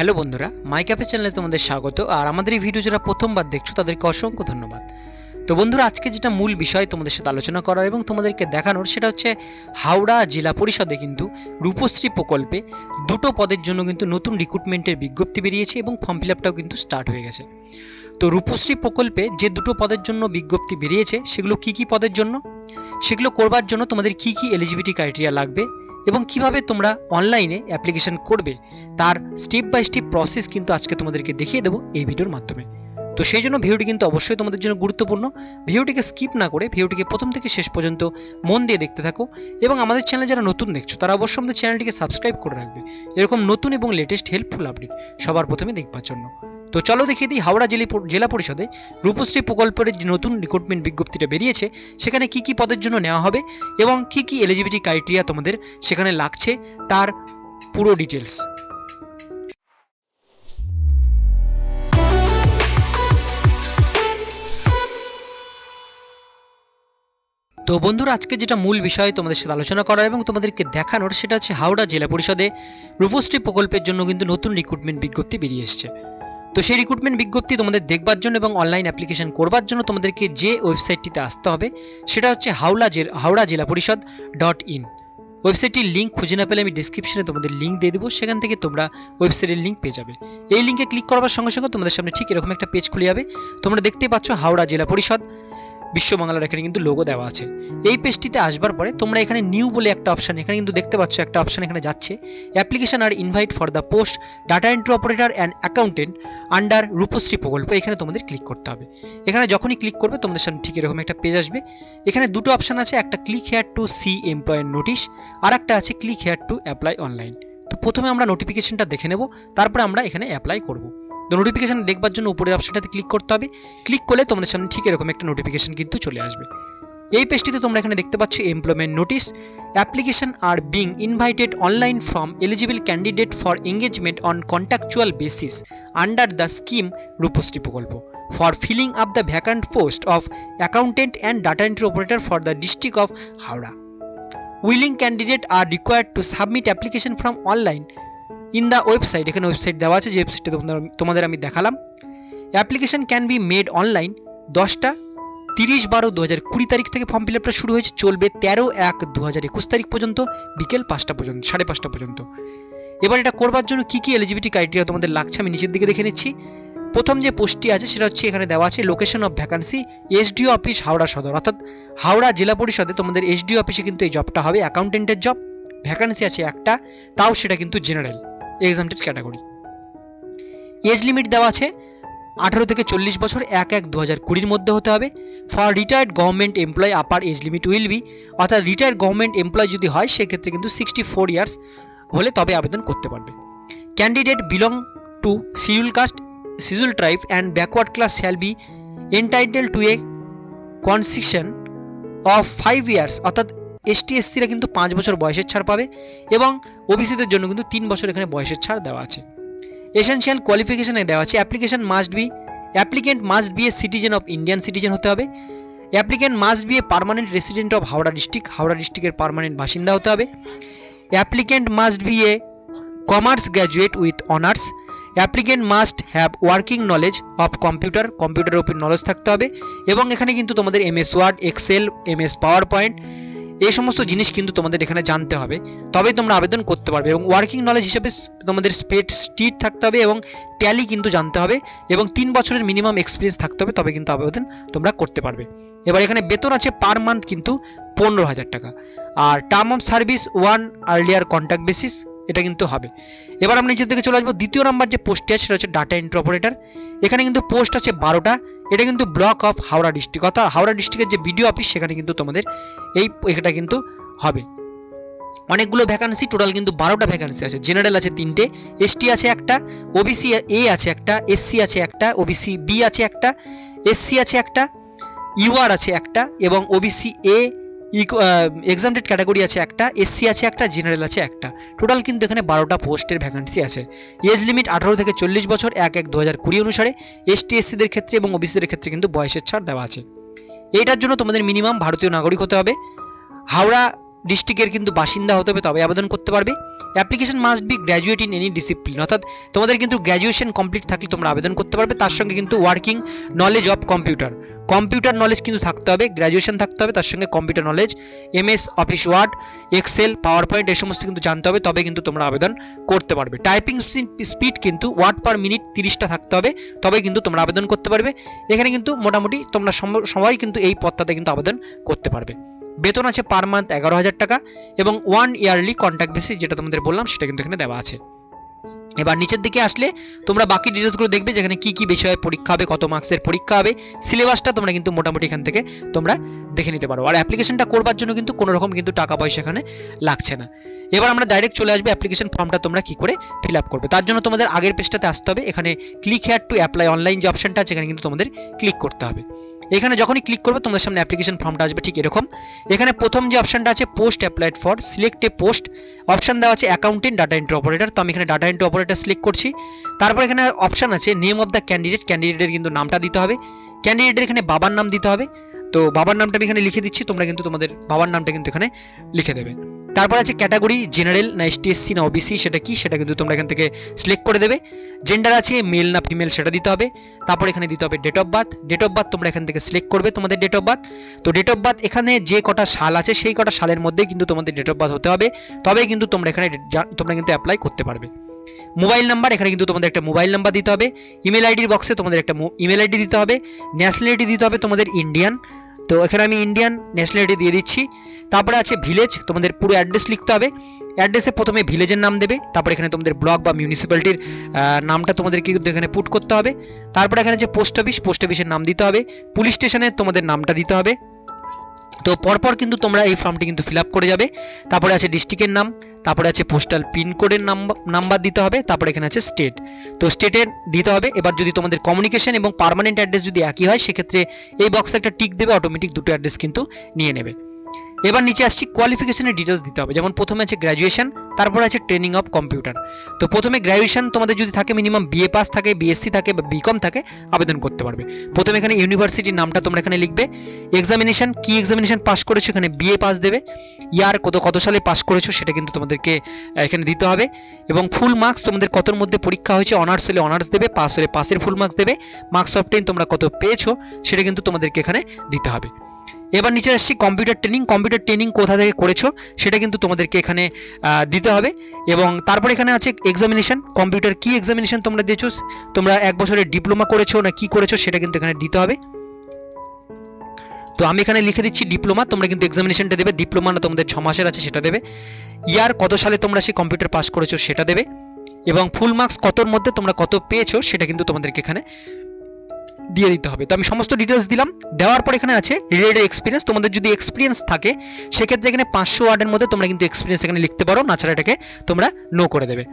Hello বন্ধুরা, মাই cafe চ্যানেলে তোমাদের স্বাগত, আর আমাদের এই ভিডিও যারা প্রথমবার দেখছ, তাদেরকে অসংখ্য ধন্যবাদ। তো বন্ধুরা, আজকে যেটা মূল বিষয় তোমাদের সাথে আলোচনা করার এবং তোমাদেরকে দেখানোর, সেটা হচ্ছে হাওড়া জেলা পরিষদে কিন্তু রূপশ্রী প্রকল্পে দুটো পদের জন্য কিন্তু নতুন রিক্রুটমেন্টের বিজ্ঞপ্তি বেরিয়েছে এবং ফর্ম ফিল আপটাও কিন্তু স্টার্ট হয়ে গেছে। তো রূপশ্রী প্রকল্পে যে দুটো পদের জন্য বিজ্ঞপ্তি বেরিয়েছে, সেগুলো কি কি পদের জন্য? সেগুলো করবার জন্য তোমাদের কি কি এলিজিবিলিটি ক্রাইটেরিয়া লাগবে? এবং কীভাবে তোমরা অনলাইনে অ্যাপ্লিকেশন করবে, তার স্টেপ বাই স্টেপ প্রসেস কিন্তু আজকে তোমাদেরকে দেখিয়ে দেবো এই ভিডিওর মাধ্যমে। তো সেই জন্য ভিডিওটি কিন্তু অবশ্যই তোমাদের জন্য গুরুত্বপূর্ণ। ভিডিওটিকে স্কিপ না করে ভিডিওটিকে প্রথম থেকে শেষ পর্যন্ত মন দিয়ে দেখতে থাকো এবং আমাদের চ্যানেল যারা নতুন দেখছ, তারা অবশ্যই আমাদের চ্যানেলটিকে সাবস্ক্রাইব করে রাখবে। এরকম নতুন এবং লেটেস্ট হেল্পফুল আপডেট সবার প্রথমে দেখবার জন্য। তো চলো দেখিয়ে দিই হাওড়া জেলা জেলা পরিষদে রূপশ্রী প্রকল্পের যে নতুন রিক্রুটমেন্ট বিজ্ঞপ্তিটা বেরিয়েছে, সেখানে কি কি পদের জন্য নেওয়া হবে এবং কি কি এলিজিবিলিটি ক্রাইটেরিয়া তোমাদের সেখানে লাগছে তার পুরো ডিটেলস তো বন্ধুরা, আজকে যেটা মূল বিষয় তোমাদের সাথে আলোচনা করা এবং তোমাদেরকে দেখানোর, সেটা হচ্ছে হাওড়া জেলা পরিষদে রূপশ্রী প্রকল্পের জন্য কিন্তু নতুন রিক্রুটমেন্ট বিজ্ঞপ্তি বেরিয়ে এসেছে। তো সেই রিক্রুটমেন্ট বিজ্ঞপ্তি তোমাদের দেখবার জন্য এবং অনলাইন অ্যাপ্লিকেশন করবার জন্য তোমাদেরকে যে ওয়েবসাইটটিতে আসতে হবে, সেটা হচ্ছে হাওড়া জেলা হাওড়া জেলা পরিষদ ডট ইন ওয়েবসাইটটির লিঙ্ক খুঁজে না পেলে আমি ডিসক্রিপশনে তোমাদের লিঙ্ক দিয়ে দেবো, সেখান থেকে তোমরা ওয়েবসাইটের লিঙ্ক পেয়ে যাবে। এই লিঙ্কে ক্লিক করবার সঙ্গে সঙ্গে তোমাদের সামনে ঠিক এরকম একটা পেজ খুলে যাবে। তোমরা দেখতে পাচ্ছ হাওড়া জেলা পরিষদ বিশ্ব বাংলার এখানে কিন্তু লোগো দেওয়া আছে। এই পেজটিতে আসবার পরে তোমরা এখানে নিউ বলে একটা অপশন এখানে কিন্তু দেখতে পাচ্ছ একটা অপশন এখানে যাচ্ছে। Application are invite for the post data entry operator and accountant under Rupashree প্রকল্প, এখানে তোমাদের ক্লিক করতে হবে। এখানে যখনই ক্লিক করবে, তোমাদের সামনে ঠিক এরকম একটা পেজ আসবে। এখানে দুটো অপশন আছে, একটা click here to see employer notice আর একটা আছে click here to apply online তো প্রথমে আমরা নোটিফিকেশনটা দেখে নেব, তারপরে আমরা এখানে অ্যাপ্লাই করব। নোটিফিকেশন দেখবার জন্য উপরের অপশনটাতে ক্লিক করতে হবে। ক্লিক করলে তোমাদের সামনে ঠিক এরকম একটা নোটিফিকেশন কিন্তু চলে আসবে। এই পেজটিতে তোমরা এখানে দেখতে পাচ্ছ employment notice application are being invited online from eligible candidate for engagement on contractual basis under the scheme Rupashree প্রকল্প। For filling up the vacant post of accountant and data entry operator for the district of Howrah willing candidate are required to submit application from online in the website এখানে website দেওয়া আছে, যে ওয়েবসাইটটা তোমাদের আমি দেখালাম। Application can be made online দশটা তিরিশ বারো দু হাজার কুড়ি তারিখ থেকে ফর্ম ফিল আপটা শুরু হয়েছে, চলবে তেরো এক দু হাজার একুশ তারিখ পর্যন্ত, বিকেল পাঁচটা পর্যন্ত, সাড়ে পাঁচটা পর্যন্ত। এবার এটা করবার জন্য কি কি এলিজিবিলিটি ক্রাইটেরিয়া তোমাদের লাগছে, আমি নিচের দিকে দেখে নিচ্ছি। প্রথম যে পোস্টটি আছে, সেটা হচ্ছে এখানে দেওয়া আছে location of vacancy SDO office Howrah Sadar. অর্থাৎ হাওড়া জেলা পরিষদে তোমাদের এসডিও অফিসে কিন্তু এই জবটা হবে অ্যাকাউন্টেন্টের জব ভ্যাকান্সি আছে একটা, তাও সেটা কিন্তু general exempted category age limit দেওয়া আছে, আঠারো থেকে চল্লিশ বছর, এক এক দু হাজার কুড়ির মধ্যে হতে হবে। For retired government employ upper age limit will be অর্থাৎ রিটায়ার্ড গভর্নমেন্ট এমপ্লয় যদি হয়, সেক্ষেত্রে কিন্তু সিক্সটি ফোর ইয়ার্স হলে তবে আবেদন করতে পারবে। Candidate belong to schedule caste schedule tribe and backward class shall be entitle to a concession of five years অর্থাৎ এসটি এসসিরা কিন্তু পাঁচ বছর বয়সের ছাড় পাবে এবং ওবিসিদের জন্য কিন্তু তিন বছর এখানে বয়সের ছাড় দেওয়া আছে। এসেনশিয়াল কোয়ালিফিকেশনে দেওয়া আছে application must be applicant must be a citizen of Indian citizen হতে হবে। Applicant must be a permanent resident of Howrah district Howrah ডিস্ট্রিক্টের পার্মানেন্ট বাসিন্দা হতে হবে। Applicant must be a commerce graduate with honours applicant must have working knowledge of computer কম্পিউটারের উপর knowledge থাকতে হবে। এবং এখানে কিন্তু তোমাদের MS Word Excel MS PowerPoint এই সমস্ত জিনিস কিন্তু তোমাদের এখানে জানতে হবে। তবেই তোমরা আবেদন করতে পারবে এবং ওয়ার্কিং নলেজ হিসেবে তোমাদের স্পেড স্টিট থাকতে হবে এবং ট্যালি কিন্তু জানতে হবে এবং তিন বছরের মিনিমাম এক্সপিরিয়েন্স থাকতে হবে, তবে কিন্তু আবেদন তোমরা করতে পারবে। এবার এখানে বেতন আছে পার মান্থ কিন্তু পনেরো হাজার টাকা। আর term of service one earlier contact basis এটা কিন্তু হবে। এবার আমরা নিচের দিকে চলে আসব। দ্বিতীয় নাম্বার যে পোস্টটি আছে, সেটা হচ্ছে ডাটা এন্ট্রি অপারেটর এখানে কিন্তু পোস্ট আছে বারোটা। এটা কিন্তু ব্লক অফ হাওড়া ডিস্ট্রিক্ট, অর্থাৎ হাওড়া ডিস্ট্রিক্টের যে বিডিও অফিস, সেখানে কিন্তু তোমাদের এই এটা কিন্তু হবে। অনেকগুলো ভ্যাকান্সি টোটাল কিন্তু বারোটা ভ্যাকান্সি আছে। জেনারেল আছে তিনটে এসটি আছে একটা ওবিসি এ আছে একটা এসসি আছে একটা ওবিসি বি আছে একটা এসসি আছে একটা ইউআর আছে একটা, এবং ওবিসি এ এক্সামটেড ক্যাটাগরি আছে একটা এসসি আছে একটা জেনারেল আছে একটা। টোটাল কিন্তু এখানে বারোটা পোস্টের ভ্যাকান্সি আছে। এজ লিমিট আঠারো থেকে চল্লিশ বছর, এক এক দু হাজার কুড়ি অনুসারে। এসটি এসসিদের ক্ষেত্রে এবং ওবিসিদের ক্ষেত্রে কিন্তু বয়সের ছাড় দেওয়া আছে। এইটার জন্য তোমাদের মিনিমাম ভারতীয় নাগরিক হতে হবে। হাওড়া ডিস্ট্রিক্টের কিন্তু বাসিন্দা হতে হবে, তবে আবেদন করতে পারবে। Application must be graduate in any discipline অর্থাৎ তোমাদের কিন্তু গ্র্যাজুয়েশন কমপ্লিট থাকলে তোমরা আবেদন করতে পারবে। তার সঙ্গে কিন্তু working knowledge of computer computer knowledge কিন্তু থাকতে হবে গ্র্যাজুয়েশন থাকতে হবে, তার সঙ্গে computer knowledge MS Office Word Excel PowerPoint এই সমস্ত কিন্তু জানতে হবে, তবে কিন্তু তোমরা আবেদন করতে পারবে। টাইপিং স্পিড কিন্তু ওয়ার্ড পার মিনিট তিরিশটা থাকতে হবে, তবে কিন্তু তোমরা আবেদন করতে পারবে। এখানে কিন্তু মোটামুটি তোমরা সবাই কিন্তু এই পদটাতে কিন্তু আবেদন করতে পারবে। বেতন আছে পার মান্থ এগারো হাজার টাকা এবং ওয়ান ইয়ারলি কন্ট্যাক্ট বেসিস যেটা তোমাদের বললাম, সেটা কিন্তু এখানে দেওয়া আছে। এবার নিচের দিকে আসলে তোমরা বাকি ডিটেলসগুলো দেখবে যেখানে কি কি বিষয়ে পরীক্ষা হবে, কত মার্কসের পরীক্ষা হবে সিলেবাসটা তোমরা কিন্তু মোটামুটি এখান থেকে তোমরা দেখে নিতে পারো। আর অ্যাপ্লিকেশনটা করবার জন্য কিন্তু কোনো রকম কিন্তু টাকা পয়সা এখানে লাগছে না। এবার আমরা ডাইরেক্ট চলে আসবে অ্যাপ্লিকেশন ফর্মটা তোমরা কি করে ফিল আপ করবে। তার জন্য তোমাদের আগের পেজটাতে আসতে হবে। এখানে click here to apply online যে অপশনটা আছে, এখানে কিন্তু তোমাদের ক্লিক করতে হবে। এখানে যখনই ক্লিক করবে, তোমাদের সামনে অ্যাপ্লিকেশন ফর্মটা আসবে ঠিক এরকম। এখানে প্রথম যে অপশনটা আছে post applied for select a post option দেওয়া আছে অ্যাকাউন্টেন্ট ডাটা এন্ট্রি অপারেটর তো আমি এখানে ডাটা এন্ট্রি অপারেটর সিলেক্ট করছি। তারপর এখানে অপশান আছে নেম অফ দ্য ক্যান্ডিডেট ক্যান্ডিডেটের কিন্তু নামটা দিতে হবে। ক্যান্ডিডেটের এখানে বাবার নাম দিতে হবে। তো বাবার নামটা আমি এখানে লিখে দিচ্ছি, তোমরা কিন্তু তোমাদের বাবার নামটা কিন্তু এখানে লিখে দেবে। তারপর আছে ক্যাটাগরি, জেনারেল, না এসটিএসসি না ওবিসি সেটা কি? সেটা কিন্তু তোমরা এখান থেকে সিলেক্ট করে দেবে। জেন্ডার আছে মেল না ফিমেল সেটা দিতে হবে। তারপর এখানে দিতে হবে date of birth date of birth তোমরা এখান থেকে সিলেক্ট করবে তোমাদের ডেট অফ বার্থ তো ডেট অফ বার্থ এখানে যে কটা সাল আছে, সেই কটা সালের মধ্যেই কিন্তু তোমাদের ডেট অফ বার্থ হতে হবে। তবেই কিন্তু তোমরা এখানে তোমরা কিন্তু অ্যাপ্লাই করতে পারবে। মোবাইল নাম্বার, এখানে কিন্তু তোমাদের একটা মোবাইল নাম্বার দিতে হবে, ইমেল আইডির বক্সে তোমাদের একটা ইমেল আইডি দিতে হবে ন্যাশনালিটি দিতে হবে তোমাদের ইন্ডিয়ান তো এখানে আমি ইন্ডিয়ান ন্যাশনালিটি দিয়ে দিচ্ছি, তারপরে আছে ভিলেজ তোমাদের পুরো অ্যাড্রেস লিখতে হবে অ্যাড্রেসে প্রথমে ভিলেজের নাম দেবে, তারপর এখানে তোমাদের ব্লক বা মিউনিসিপ্যালিটির নামটা তোমাদেরকে কিন্তু এখানে পুট করতে হবে, তারপর এখানে যে পোস্ট অফিস পোস্ট অফিসের নাম দিতে হবে পুলিশ স্টেশনে তোমাদের নামটা দিতে হবে, তো পরপর কিন্তু তোমরা এই ফর্মটি কিন্তু ফিল আপ করে যাবে, তারপরে আছে ডিস্ট্রিক্টের নাম তারপরে আছে পোস্টাল পিনকোডের নাম্বার দিতে হবে, তারপরে এখানে আছে স্টেট তো স্টেটের দিতে হবে, এবার যদি তোমাদের কমিউনিকেশন এবং পার্মানেন্ট অ্যাড্রেস যদি একই হয়, সেক্ষেত্রে এই বক্সে একটা টিক দেবে অটোমেটিক দুটো অ্যাড্রেস কিন্তু নিয়ে নেবে। এবার নিচে আসছি কোয়ালিফিকেশনের ডিটেলস দিতে হবে। যেমন প্রথমে আছে গ্র্যাজুয়েশন তারপর আছে ট্রেনিং অফ কম্পিউটার তো প্রথমে গ্র্যাজুয়েশন তোমাদের যদি থাকে মিনিমাম বিএ পাস থাকে বিএসসি থাকে বা বিকম থাকে, আবেদন করতে পারবে। প্রথমে এখানে ইউনিভার্সিটির নামটা তোমরা এখানে লিখবে। এক্সামিনেশন কি এক্সামিনেশন পাস করেছ? এখানে বিএ পাস দেবে। ইয়ার কত কত সালে পাস করেছ? সেটা কিন্তু তোমাদেরকে এখানে দিতে হবে। এবং ফুল মার্কস তোমাদের কতর মধ্যে পরীক্ষা হয়েছে? অনার্স হলে অনার্স দেবে পাস হলে পাসের ফুল মার্কস দেবে। মার্কস অফ টেন তোমরা কত পেয়েছ? সেটা কিন্তু তোমাদেরকে এখানে দিতে হবে। এবার নিচে আসছি কম্পিউটার ট্রেনিং কম্পিউটার ট্রেনিং কোথা থেকে করেছ সেটা কিন্তু তোমাদেরকে এখানে দিতে হবে। এবং তারপর এখানে আছে এক্সামিনেশন কম্পিউটার কি এক্সামিনেশন তোমরা দিয়েছ, তোমরা এক বছরের ডিপ্লোমা করেছ না কি করেছ সেটা কিন্তু এখানে দিতে হবে। তো আমি এখানে লিখে দিচ্ছি ডিপ্লোমা তোমরা কিন্তু এক্সামিনেশনটা দেবে ডিপ্লোমা না তোমাদের ছ মাসের আছে সেটা দেবে। ইয়ার কত সালে তোমরা সেই কম্পিউটার পাস করেছ সেটা দেবে। এবং ফুল মার্কস কতর মধ্যে তোমরা কত পেয়েছ সেটা কিন্তু তোমাদেরকে এখানে দিয়ে দিতে হবে। তো আমি সমস্ত ডিটেলস দিলাম। দেওয়ার পর এখানে আছে রিলেটেড এক্সপিরিয়েন্স তোমাদের যদি এক্সপিরিয়েন্স থাকে, সেক্ষেত্রে এখানে পাঁচশো ওয়ার্ডের মধ্যে তোমরা কিন্তু এক্সপিরিয়েন্স এখানে লিখতে পারো। না ছাড়া এটাকে তোমরা নো করে দেবে।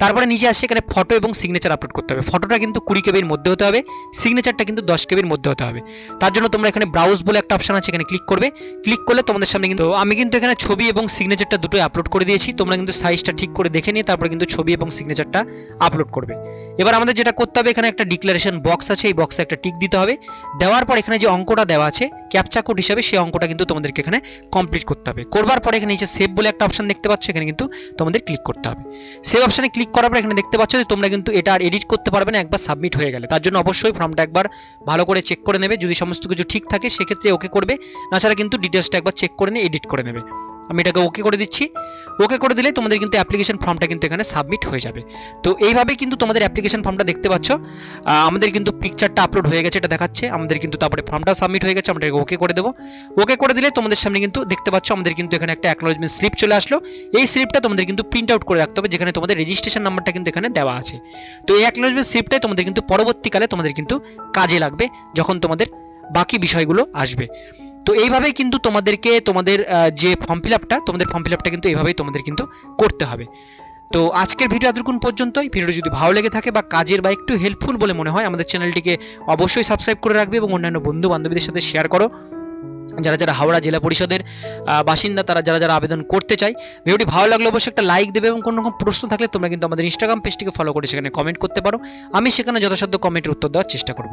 তারপরে নিচে আসছে এখানে ফটো এবং সিগনেচার আপলোড করতে হবে। ফটোটা কিন্তু কুড়ি কেবির মধ্যে হতে হবে সিগনেচারটা কিন্তু দশ কেবির মধ্যে হতে হবে। তার জন্য তোমরা এখানে ব্রাউজ বলে একটা অপশন আছে, এখানে ক্লিক করবে। ক্লিক করলে তোমাদের সামনে কিন্তু আমি কিন্তু এখানে ছবি এবং সিগনেচারটা দুটোই আপলোড করে দিয়েছি। তোমরা কিন্তু সাইজটা ঠিক করে দেখে নিয়ে তারপরে কিন্তু ছবি এবং সিগনেচারটা আপলোড করবে। এবার আমাদের যেটা করতে হবে, এখানে একটা ডিক্লারেশন বক্স আছে, এই বক্সে একটা টিক দিতে হবে। দেওয়ার পর এখানে যে অঙ্কটা দেওয়া আছে ক্যাপচা কোড হিসাবে সেই অঙ্কটা কিন্তু তোমাদেরকে এখানে কমপ্লিট করতে হবে। করবার পরে এখানে নিচে সেভ বলে একটা অপশন দেখতে পাচ্ছ, এখানে কিন্তু তোমাদের ক্লিক করতে হবে। সেভ অপশনে ক্লিক করার পর এখানে দেখতে পাচ্ছ যে তোমরা কিন্তু এটা আর এডিট করতে পারবে না, একবার সাবমিট হয়ে গেলে। তার জন্য অবশ্যই ফর্মটা একবার ভালো করে চেক করে নেবে। যদি সমস্ত কিছু ঠিক থাকে, সেক্ষেত্রে ওকে করবে। না ছাড়া কিন্তু ডিটেলসটা একবার চেক করে নিয়ে এডিট করে নেবে। আমি এটাকে ওকে করে দিচ্ছি। ওকে করে দিলে তোমাদের কিন্তু অ্যাপ্লিকেশন ফর্মটা কিন্তু এখানে সাবমিট হয়ে যাবে। তো এইভাবেই কিন্তু তোমাদের অ্যাপ্লিকেশন ফর্মটা দেখতে পাচ্ছ। আমাদের কিন্তু পিকচারটা আপলোড হয়ে গেছে, এটা দেখাচ্ছে। আমাদের কিন্তু তারপরে ফর্মটা সাবমিট হয়ে গেছে, আমরা ওকে করে দেবো। ওকে করে দিলে তোমাদের সামনে কিন্তু দেখতে পাচ্ছ, আমাদের কিন্তু এখানে একটা অ্যাকনোলজমেন্ট স্লিপ চলে আসলো। এই স্লিপটা তোমাদের কিন্তু প্রিন্ট আউট করে রাখতে হবে, যেখানে তোমাদের রেজিস্ট্রেশন নাম্বারটা কিন্তু এখানে দেওয়া আছে। তো এই অ্যাকনোলজমেন্ট স্লিপটাই তোমাদের কিন্তু পরবর্তীকালে তোমাদের কিন্তু কাজে লাগবে, যখন তোমাদের বাকি বিষয়গুলো আসবে। তো এইভাবেই কিন্তু তোমাদেরকে তোমাদের যে ফর্ম ফিল আপটা তোমাদের ফর্ম ফিল আপটা কিন্তু এইভাবেই তোমাদের কিন্তু করতে হবে। তো আজকের ভিডিও এতক্ষণ পর্যন্তই। ভিডিওটি যদি ভালো লেগে থাকে বা কাজের বা একটু হেল্পফুল বলে মনে হয়, আমাদের চ্যানেলটিকে অবশ্যই সাবস্ক্রাইব করে রাখবে এবং অন্যান্য বন্ধু বান্ধবীদের সাথে শেয়ার করো। যারা যারা হাওড়া জেলা পরিষদের বাসিন্দা, তারা যারা যারা আবেদন করতে চায়, ভিডিওটি ভালো লাগলে অবশ্যই একটা লাইক দেবে এবং কোনো রকম প্রশ্ন থাকলে তোমরা কিন্তু আমাদের ইনস্টাগ্রাম পেজটিকে ফলো করে সেখানে কমেন্ট করতে পারো। আমি সেখানে যথাসাধ্য কমেন্টের উত্তর দেওয়ার চেষ্টা করব।